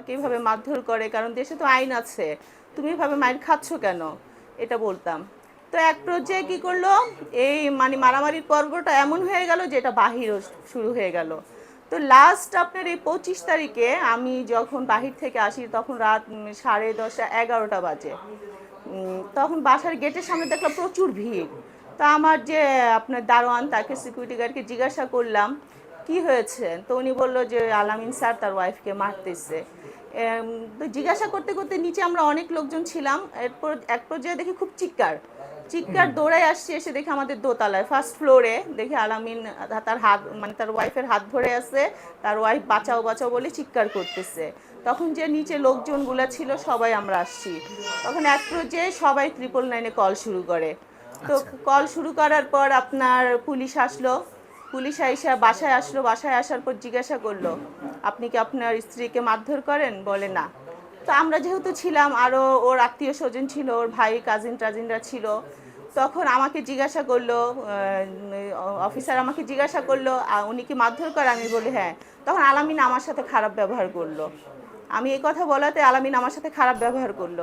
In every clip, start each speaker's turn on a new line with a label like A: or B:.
A: আমাকে এইভাবে মারধর করে, কারণ দেশে তো আইন আছে। তুমি এভাবে মাইর খাচ্ছ কেন? এটা বলতাম। তো এক পর্যায়ে কি করল? এই মানে মারামারির পর্বটা এমন হয়ে গেল যে এটা বাহিরও শুরু হয়ে গেল। তো লাস্ট আপনার এই পঁচিশ তারিখে আমি যখন বাহির থেকে আসি, তখন রাত সাড়ে দশটা, এগারোটা বাজে। তখন বাসার গেটের সামনে দেখলাম প্রচুর ভিড়। তা আমার যে, আপনার দারোয়ান, তাকে সিকিউরিটি গার্ডকে জিজ্ঞাসা করলাম, কি হয়েছে? তো উনি বলল যে, আলামিন স্যার তার ওয়াইফকে মারতেছে। জিজ্ঞাসা করতে করতে নিচে আমরা অনেক লোকজন ছিলাম। এরপর এক পর্যায়ে দেখি খুব চিৎকার। চিৎকার দৌড়ায় আসছে এসে দেখি আমাদের দোতলায় ফার্স্ট ফ্লোরে দেখি আলামিন তার হাত মানে তার ওয়াইফের হাত ধরে আছে। তার ওয়াইফ বাঁচাও বাঁচাও বলে চিৎকার করতেছে। তখন যে নিচে লোকজনগুলো ছিল সবাই আমরা আসছি। তখন এক পর্যায়ে সবাই ট্রিপল নাইনে কল শুরু করে। তো কল শুরু করার পর আপনার পুলিশ আসলো। পুলিশ আইসা বাসায় আসলো, বাসায় আসার পর জিজ্ঞাসা করল, আপনি কি আপনার স্ত্রীকে মারধর করেন? বলে, না। তো আমরা যেহেতু ছিলাম আরও ওর আত্মীয় স্বজন ছিল, ওর ভাই কাজিন টাজিনরা ছিল, তখন আমাকে জিজ্ঞাসা করল অফিসার আমাকে জিজ্ঞাসা করল উনি কি মারধর করে? আমি বলি হ্যাঁ। তখন আলামিন আমার সাথে খারাপ ব্যবহার করল। আমি এই কথা বলাতে আলামিন আমার সাথে খারাপ ব্যবহার করল।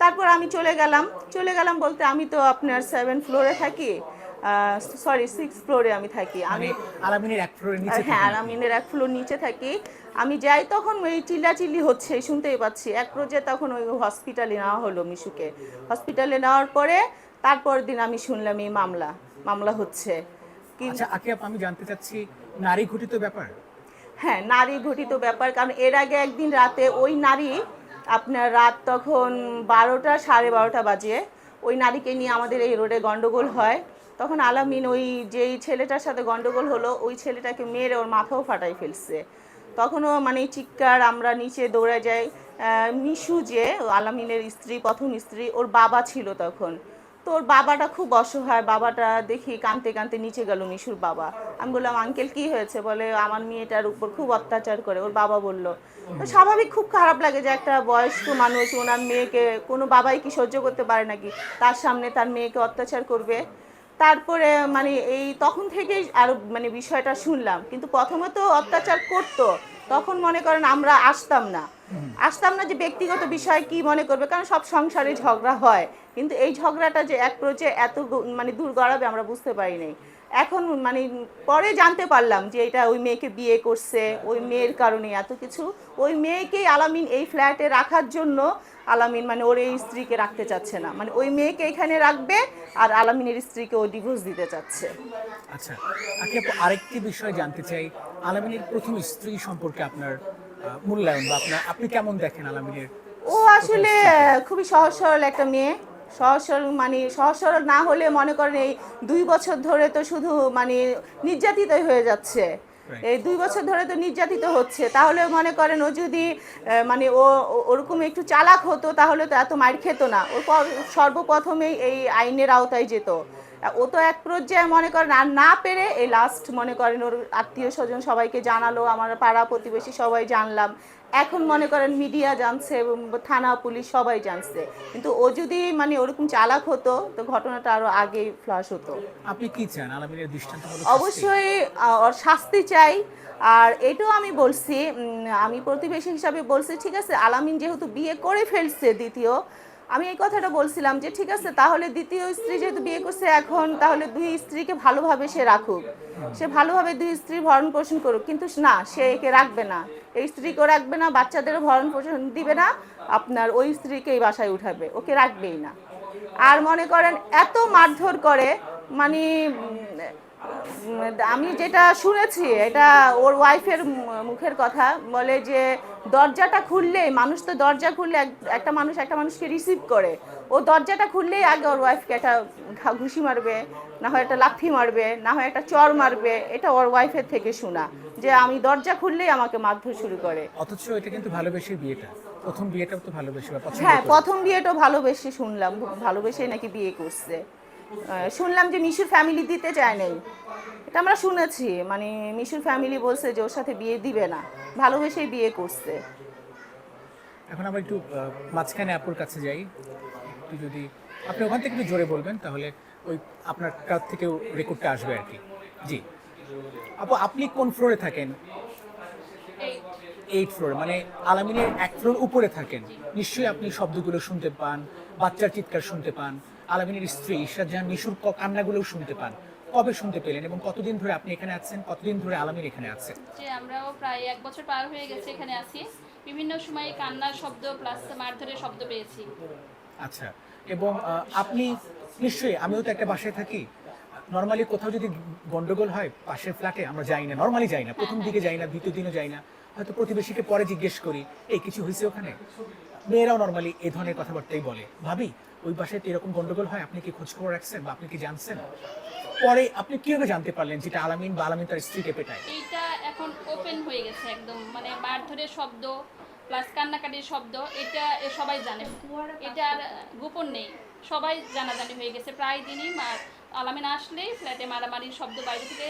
A: তারপর আমি চলে গেলাম চলে গেলাম বলতে, আমি তো আপনার সেভেন ফ্লোরে থাকি। সরি সিক্স ফ্লোরে আমি থাকি। আমি
B: মানে আলামিনের এক ফ্লোরের নিচে
A: হ্যাঁ আলামিনের এক ফ্লোর নিচে থাকি। আমি যাই তখন ওই চিল্লাচিল্লি হচ্ছে শুনতেই পাচ্ছি। এক পর্যায়ে তখন ওই হসপিটালে নেওয়া হলো মিশুকে। হসপিটালে নেওয়ার পরে তারপর দিন আমি শুনলাম এই মামলা মামলা হচ্ছে।
B: আচ্ছা আমি জানতে চাচ্ছি নারী ঘটিত ব্যাপার?
A: হ্যাঁ নারী ঘটিত ব্যাপার কারণ এর আগে একদিন রাতে ওই নারী আপনার রাত তখন বারোটা সাড়ে বারোটা বাজে। ওই নারীকে নিয়ে আমাদের এই রোডে গন্ডগোল হয়। তখন আলামিন ওই যেই ছেলেটার সাথে গন্ডগোল হলো, ওই ছেলেটাকে মেরে ওর মাথাও ফাটাই ফেলছে। তখনও মানে চিৎকার, আমরা নিচে দৌড়ে যাই। মিশু যে আলামিনের স্ত্রী, প্রথম স্ত্রী, ওর বাবা ছিল তখন। তো ওর বাবাটা খুব অসহায়, বাবাটা দেখি কানতে কানতে নিচে গেল মিশুর বাবা। আমি বললাম, আঙ্কেল, কি হয়েছে? বলে, আমার মেয়েটার উপর খুব অত্যাচার করে। ওর বাবা বলল, তো স্বাভাবিক খুব খারাপ লাগে যে একটা বয়স্ক মানুষ, ওনার মেয়েকে, কোনো বাবাই কি সহ্য করতে পারে নাকি? তার সামনে তার মেয়েকে অত্যাচার করবে? তারপরে মানে এই তখন থেকেই আরও মানে বিষয়টা শুনলাম। কিন্তু প্রথমে তো অত্যাচার করতো। তখন মনে করেন আমরা আসতাম না। আসতাম না যে ব্যক্তিগত বিষয় কি মনে করবে, কারণ সব সংসারে ঝগড়া হয়, কিন্তু এই ঝগড়াটা যে এক পর্যায়ে এত মানে দূর গড়াবে আমরা বুঝতে পারি নাই। এখন মানে পরে জানতে পারলাম যে এটা ওই মেয়েকে বিয়ে করছে, ওই মেয়ের কারণে এত কিছু। ওই মেয়েকেই আলামিন এই ফ্ল্যাটে রাখার জন্য আলামিন মানে ওর এই স্ত্রীকে রাখতে চাচ্ছে না। মানে ওই মেয়েকে এখানে রাখবে আর আলামিনের স্ত্রীকে ও ডিভোর্স দিতে চাচ্ছে।
B: আচ্ছা আরেকটি বিষয় জানতে চাই। আলামিনের প্রথম স্ত্রী সম্পর্কে আপনার মূল্যায়ন বা আপনার আপনি কেমন দেখেন আলামিনের
A: ও আসলে খুবই সহজ সরল একটা মেয়ে। সহজ সরল মানে সহজ সরল না হলে মনে করেন এই দুই বছর ধরে তো শুধু মানে নির্যাতিতই হয়ে যাচ্ছে। এই দুই বছর ধরে তো নির্যাতিত হচ্ছে। তাহলে মনে করেন ও যদি মানে ও ওরকম একটু চালাক হতো তাহলে তো এত মার খেত না। ও সর্বপ্রথমেই এই আইনের আওতায় যেত। ও তো এক পর্যায়ে মনে করেন আর না পেরে এই লাস্ট মনে করেন ওর আত্মীয় স্বজন সবাইকে জানালো আমার পাড়া প্রতিবেশী সবাই জানলাম। এখন মনে করেন মিডিয়া জানছে থানা পুলিশ সবাই জানছে। কিন্তু ও যদি মানে ওরকম চালাক হতো তো ঘটনাটা আরও আগেই ফ্লাশ হতো।
B: আপনি কি চান? আলামিনের দৃষ্টান্ত
A: অবশ্যই ওর শাস্তি চাই। আর এটাও আমি বলছি আমি প্রতিবেশী হিসাবে বলছি ঠিক আছে আলামিন যেহেতু বিয়ে করে ফেলছে দ্বিতীয় আমি এই কথাটা বলছিলাম যে, ঠিক আছে, তাহলে দ্বিতীয় স্ত্রী যেহেতু বিয়ে করছে এখন, তাহলে দুই স্ত্রীকে ভালোভাবে সে রাখুক। সে ভালোভাবে দুই স্ত্রী ভরণ পোষণ করুক। কিন্তু না, সে একে রাখবে না। এই স্ত্রীকেও রাখবে না, বাচ্চাদেরও ভরণ পোষণ দিবে না, আপনার ওই স্ত্রীকেই বাসায় উঠাবে। ওকে রাখবেই না। আর মনে করেন, এত মারধর করে মানে আমি যেটা শুনেছি এটা ওর ওয়াইফের মুখের কথা বলে যে দরজাটা খুললেই মানুষ তো দরজা খুললে একটা মানুষ একটা মানুষকে রিসিভ করে। ও দরজাটা খুললেই আগে ওর ওয়াইফকে একটা ঘুষি মারবে না হয় একটা লাথি মারবে না হয় একটা চর মারবে এটা ওর ওয়াইফের থেকে শোনা যে আমি দরজা খুললেই আমাকে মারধর শুরু করে।
B: অথচ এটা কিন্তু ভালোবেসে বিয়েটা প্রথম বিয়েটাও তো ভালোবেসে
A: হ্যাঁ প্রথম বিয়েটা ভালোবেসে শুনলাম ভালোবেসে নাকি বিয়ে করছে। শুনলাম যে মিশুর ফ্যামিলি দিতে চায় নাই। এটা আমরা শুনেছি মানে মিশুর ফ্যামিলি বলছে যে ওর সাথে বিয়ে দিবে না, ভালোবেসেই বিয়ে করছে।
B: এখন আমরা একটু মাঝখানে আপুর কাছে যাই। একটু যদি, আপনি ওখান থেকে একটু জোরে বলবেন, তাহলে ওই আপনার কাছ থেকেও রেকর্ডটা আসবে আর কি। জি। আপু, আপনি কোন ফ্লোরে থাকেন? এইট ফ্লোর মানে আলামিনের এক ফ্লোর উপরে থাকেন। নিশ্চয়ই আপনি শব্দগুলো শুনতে পান, বাচ্চার চিৎকার শুনতে পান। আলামিনের স্ত্রী ঈশ্বর জাহান নিশুর কান্নাগুলোও শুনতে পান। কবে শুনতে পেলেন এবং কতদিন ধরে আপনি এখানে আছেন কতদিন ধরে আলামিন এখানে আছে?
C: যে আমরাও প্রায় এক বছর পার হয়ে গেছে এখানে আছি। বিভিন্ন সময় কান্নার শব্দ প্লাস মারধরের শব্দ পেয়েছি।
B: আচ্ছা এবং আপনি নিশ্চয়ই আমিও তো একটা বাসায় থাকি। নর্মালি কোথাও যদি গন্ডগোল হয় পাশের ফ্ল্যাটে আমরা যাই না নর্মালি যাই না প্রথম দিকে যাই না দ্বিতীয় দিনও যাই না। হয়তো প্রতিবেশীকে পরে জিজ্ঞেস করি এই কিছু হয়েছে ওখানে? মেয়েরাও নর্মালি এই ধরনের কথাবার্তাই বলে। ভাবি ওই বাসায় তো এরকম গন্ডগোল হয় আপনি কি খোঁজ খবর রাখছেন বা আপনি কি জানছেন? পরে আপনি কীভাবে জানতে পারলেন যেটা আলামিন বা আলামিন তার স্ত্রীকে পেটায়
C: এইটা এখন ওপেন হয়ে গেছে একদম মানে মারধরের শব্দ প্লাস কান্নাকাটির শব্দ এটা সবাই জানে। এটা আর গোপন নেই সবাই জানাজানি হয়ে গেছে। প্রায় দিনই মার আলামিন আসলেই ফ্ল্যাটে মারামারির শব্দ বাইরে থেকে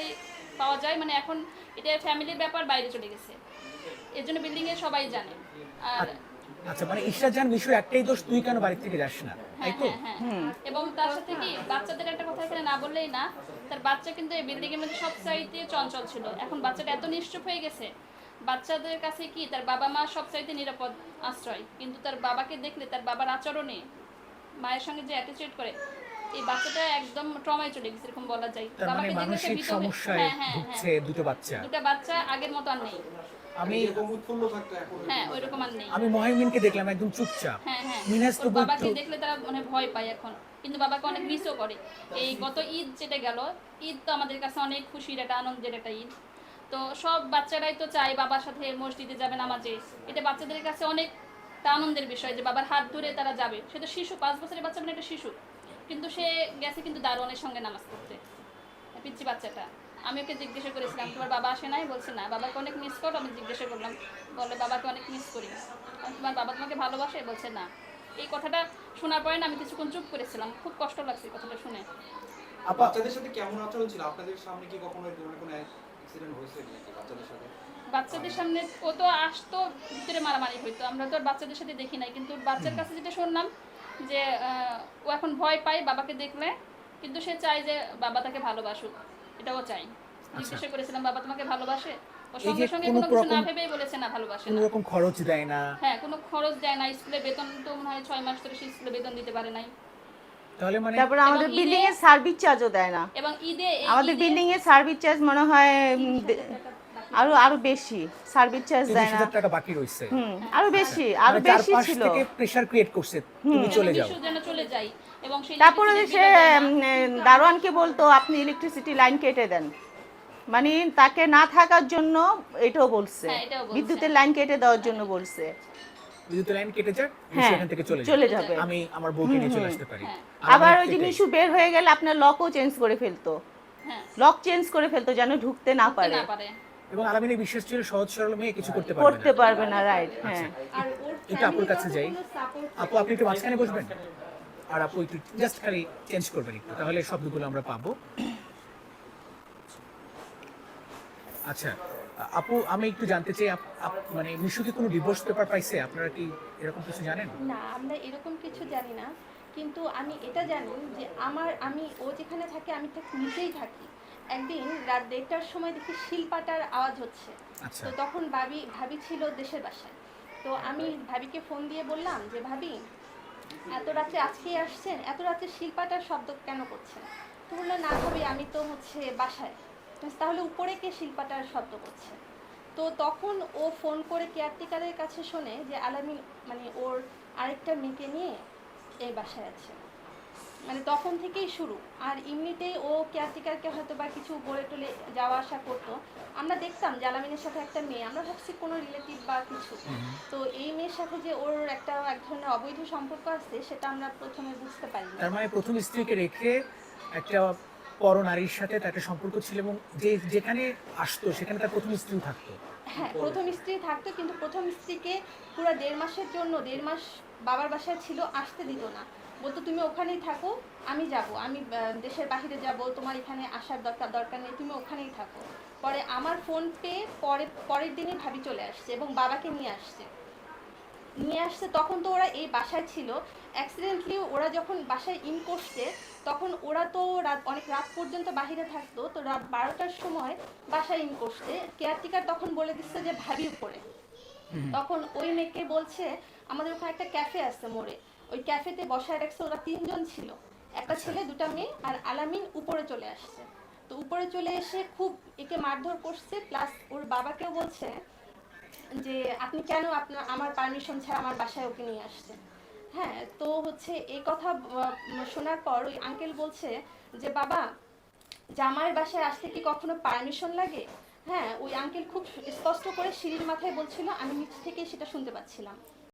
C: পাওয়া যায়। মানে এখন এটা ফ্যামিলির ব্যাপার বাইরে চলে গেছে। এর জন্য বিল্ডিংয়ে সবাই জানে। আর
B: আচ্ছা মানে ঈশ্বর জান নিশ্চয়ই একটাই দোষ তুই কেন বাড়ি থেকে যাস না? তাই
C: হ্যাঁ
B: তো?
C: হ্যাঁ হ্যাঁ। এবং তার সাথে কি বাচ্চাদের একটা কথা এখানে না বললেই না তার বাচ্চা কিন্তু এই বিল্ডিং এর মধ্যে সব চাইতে চঞ্চল ছিল। এখন বাচ্চাটা এত নিশ্চুপ হয়ে গেছে বাচ্চাদের কাছে কি তার বাবা মা সব চাইতে নিরাপদ আশ্রয়? কিন্তু তার বাবাকে দেখলে তার বাবার আচরণে মায়ের সঙ্গে যে অ্যাটিচিউড করে এই বাচ্চাটা একদম ট্রমায় চলে গেছে এরকম বলা যায়।
B: তার মানে
C: বাবাকে দেখলে সে হয়ে- হ্যাঁ হ্যাঁ। হ্যাঁ
B: দুটো বাচ্চা।
C: দুটা বাচ্চা আগের মতো আর নেই।
B: আমি
C: হ্যাঁ ওইরকম আর নেই।
B: আমি মহিমিনকে দেখলাম একদম চুপচাপ।
C: হ্যাঁ হ্যাঁ।
B: তো
C: বাবাকে দেখলে তারা মানে ভয় পায় এখন। কিন্তু বাবাকে অনেক মিসও করে। এই গত ঈদ যেটা গেল ঈদ তো আমাদের কাছে অনেক খুশির একটা আনন্দের একটা ঈদ। তো সব বাচ্চারাই তো চায় বাবার সাথে মসজিদে যাবে নামাজে। এটা বাচ্চাদের কাছে অনেক আনন্দের বিষয় যে বাবার হাত ধরে তারা যাবে। সে তো শিশু পাঁচ বছরের বাচ্চা মানে একটা শিশু। কিন্তু সে গেছে কিন্তু দারোয়ানের সঙ্গে নামাজ পড়তে। পিচ্ছি বাচ্চাটা। আমি ওকে জিজ্ঞাসা করেছিলাম তোমার বাবা আসে নাই? বলছে না বাবাকে অনেক মিস করো। আমি জিজ্ঞাসা করলাম বলে বাবাকে অনেক মিস করি। তোমার বাবা তোমাকে ভালোবাসে? বলছে না। এই কথাটা শোনার পরে না আমি কিছুক্ষণ চুপ করেছিলাম। খুব কষ্ট লাগছে এই কথাটা শুনে।
D: বাচ্চাদের সাথে কেমন আচরণ ছিল? আপনাদের সামনে কি কখনো কোনো অ্যাক্সিডেন্ট হয়েছে বাচ্চাদের সাথে?
C: বাচ্চাদের সামনে ও তো আসতো ভিতরে মারামারি হইতো। আমরা তো আর বাচ্চাদের সাথে দেখি নাই। কিন্তু বাচ্চার কাছে যেটা শুনলাম যে ও এখন ভয় পায় বাবাকে দেখলে। কিন্তু সে চায় যে বাবা তাকে ভালোবাসুক। এটাও চাই। জিজ্ঞাসা করেছিলাম বাবা তোমাকে ভালোবাসে। ও
B: আচ্ছা। এই যে
C: সঙ্গে সঙ্গে
B: কোনো
C: কোনো কিছু না ভেবেই বলেছে না ভালোবাসে
B: কোনো রকম খরচ দেয় না।
C: হ্যাঁ কোনো খরচ দেয় না। স্কুলে বেতন তো মনে হয় ছয় মাস ধরে সে স্কুলে বেতন দিতে পারে নাই।
B: তাহলে মানে
A: তারপর আমাদের বিল্ডিং এর সার্ভিস চার্জও দেয় না।
C: এবং ঈদে
A: আমাদের বিল্ডিং এর সার্ভিস চার্জ মনে হয় আরও আরও বেশি সার্ভিস চার্জ দেয় না।
B: টাকা বাকি রয়েছে।
A: হুম আরও বেশি আরও
B: মানে
A: বেশি ছিল।
B: থেকে প্রেসার ক্রিয়েট করছে তুমি চলে যাও।
C: চলে যাই এবং সেই
A: তারপরে সে দারোয়ানকে বলতো আপনি ইলেকট্রিসিটি লাইন কেটে দেন। মানে তাকে না থাকার জন্য এটাও বলছে।
C: হ্যাঁ।
A: বিদ্যুতের লাইন কেটে দেওয়ার জন্য বলছে।
B: বিদ্যুৎ লাইন কেটে যাক
A: হ্যাঁ,
B: সেখান থেকে চলে
A: চলে
B: যাবে।
A: যাবে।
B: আমি আমার বউকে নিয়ে চলে আসতে পারি।
C: হ্যাঁ।
A: আবার ওই
B: থেকে-
A: জিনিস বের হয়ে গেলে আপনার লকও চেঞ্জ করে ফেলতো।
C: হ্যাঁ।
A: লক চেঞ্জ করে ফেলতো যেন ঢুকতে না পারে।
C: না
B: এবং আলামিনের বিশ্বাস ছিল সহজ সরল মেয়ে কিছু করতে পারবে
A: করতে পারবে না রাইট হ্যাঁ।
E: আর ওর
B: একটু আপুর কাছে যাই। আপু আপনি একটু মাঝখানে বসবেন? আর আপু একটু জাস্ট খালি চেঞ্জ করবেন একটু তাহলে শব্দগুলো আমরা পাবো। আচ্ছা আপু আমি একটু জানতে চাই মানে মিশু কি কোনো ডিভোর্স পেপার পাইছে? আপনারা কি এরকম কিছু জানেন?
E: না আমরা এরকম কিছু জানি না কিন্তু আমি এটা জানি যে আমার আমি ও যেখানে থাকে আমি ঠিক নিচেই থাকি। একদিন রাত দেড়টার সময় দেখি শিলপাটার আওয়াজ হচ্ছে।
B: আচ্ছা।
E: তো তখন ভাবি ভাবি ছিল দেশের বাসায়। তো আমি ভাবিকে ফোন দিয়ে বললাম যে ভাবি এত রাতে আজকেই আসছেন? এত রাতে শিল্পাটার শব্দ কেন করছেন? তো বলল না ভাবি আমি তো হচ্ছে বাসায়। তাহলে উপরে কে শিল্পাটার শব্দ করছে? তো তখন ও ফোন করে কেয়ারটেকারের কাছে শোনে যে আলামিন মানে ওর আরেকটা মেয়েকে নিয়ে এই বাসায় আছে। মানে তখন থেকেই শুরু। আর এমনিতেই ও কেয়ারটেকারকে হয়তো বা কিছু বলে টলে যাওয়া আসা করতো। আমরা দেখতাম যে আলামিনের সাথে একটা মেয়ে আমরা ভাবছি কোনো রিলেটিভ বা কিছু। তো এই মেয়ের সাথে যে ওর একটা এক ধরনের অবৈধ সম্পর্ক আছে সেটা আমরা প্রথমে বুঝতে পারিনি
B: তার মানে প্রথম স্ত্রীকে রেখে একটা পর নারীর সাথে তার একটা সম্পর্ক ছিল এবং যে যেখানে আসতো সেখানে তার প্রথম স্ত্রী থাকতো।
E: হ্যাঁ প্রথম স্ত্রী থাকতো কিন্তু প্রথম স্ত্রীকে পুরো দেড় মাসের জন্য দেড় মাস বাবার বাসায় ছিল আসতে দিত না। বলতো তুমি ওখানেই থাকো আমি যাব। আমি দেশের বাইরে যাব তোমার এখানে আসার দরকার দরকার নেই তুমি ওখানেই থাকো। পরে আমার ফোন পেয়ে পরে পরের দিনই ভাবি চলে আসছে এবং বাবাকে নিয়ে আসছে। নিয়ে আসছে তখন তো ওরা এই বাসায় ছিল। অ্যাক্সিডেন্টলি ওরা যখন বাসায় ইন করছে তখন ওরা তো রাত অনেক রাত পর্যন্ত বাহিরে থাকতো তো রাত বারোটার সময় বাসায় ইন করছে। কেয়ারটেকার তখন বলে দিচ্ছে যে ভাবি উপরে। তখন ওই মেয়েকে বলছে আমাদের ওখানে একটা ক্যাফে আছে মোড়ে। ওই ক্যাফেতে বসায় রাখছে ওরা তিনজন ছিল। একটা ছেলে দুটা মেয়ে আর আলামিন উপরে চলে আসছে। তো উপরে চলে এসে খুব একে মারধর করছে প্লাস ওর বাবাকেও বলছে যে আপনি কেন আপনার আমার পারমিশন ছাড়া আমার বাসায় ওকে নিয়ে আসছে হ্যাঁ তো হচ্ছে এই কথা শোনার পর ওই আঙ্কেল বলছে যে বাবা জামাইয়ের বাসায় আসতে কি কখনো পারমিশন লাগে? হ্যাঁ ওই আঙ্কেল খুব স্পষ্ট করে সিঁড়ির মাথায় বলছিল আমি নিচ থেকে সেটা শুনতে পাচ্ছিলাম।